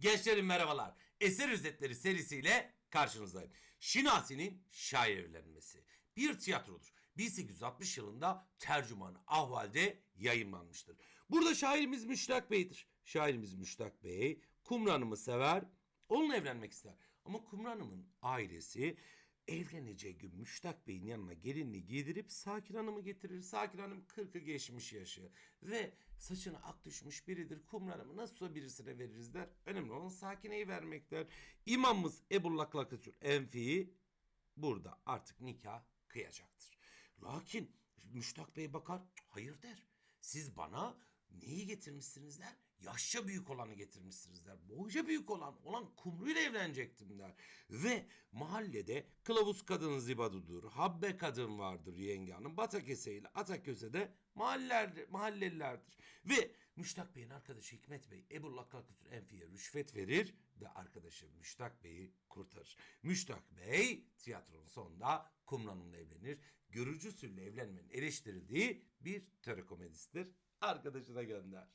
Gençlerim merhabalar. Eser Özetleri serisiyle karşınızdayım. Şinasi'nin şair evlenmesi bir tiyatrodur. 1860 yılında tercümanı ahvalde yayınlanmıştır. Burada şairimiz Müştak Bey'dir. Şairimiz Müştak Bey Kumru Hanım'ı sever, onunla evlenmek ister. Ama Kumru Hanım'ın ailesi evleneceği gün Müştak Bey'in yanına gelinliği giydirip Sakin Hanım'ı getirir. Sakin Hanım 40'ı geçmiş yaşı ve saçına ak düşmüş biridir. Kumru Hanım'ı nasılsa birisine veririz der. Önemli olan Sakine'yi vermek. İmamımız Ebu Laklakatül Enfi'yi burada artık nikah kıyacaktır. Lakin Müştak Bey bakar hayır der. Siz bana neyi getirmişsiniz der. Yaşça büyük olanı getirmişsiniz der. Boyca büyük olan olan kumruyla evlenecektim der. Ve mahallede kılavuz kadın zibadudur. Habbe kadın vardır yenge hanım. Batakese ile Ataköse de mahalleler, mahallelilerdir. Ve Müştak Bey'in arkadaşı Hikmet Bey Ebu Lakkakütür Enfi'ye rüşvet verir ve arkadaşı Müştak Bey'i kurtarır. Müştak Bey tiyatronun sonunda Kumru Hanım'la evlenir. Görücü usulü evlenmenin eleştirildiği bir töre komedisidir. Arkadaşına gönder.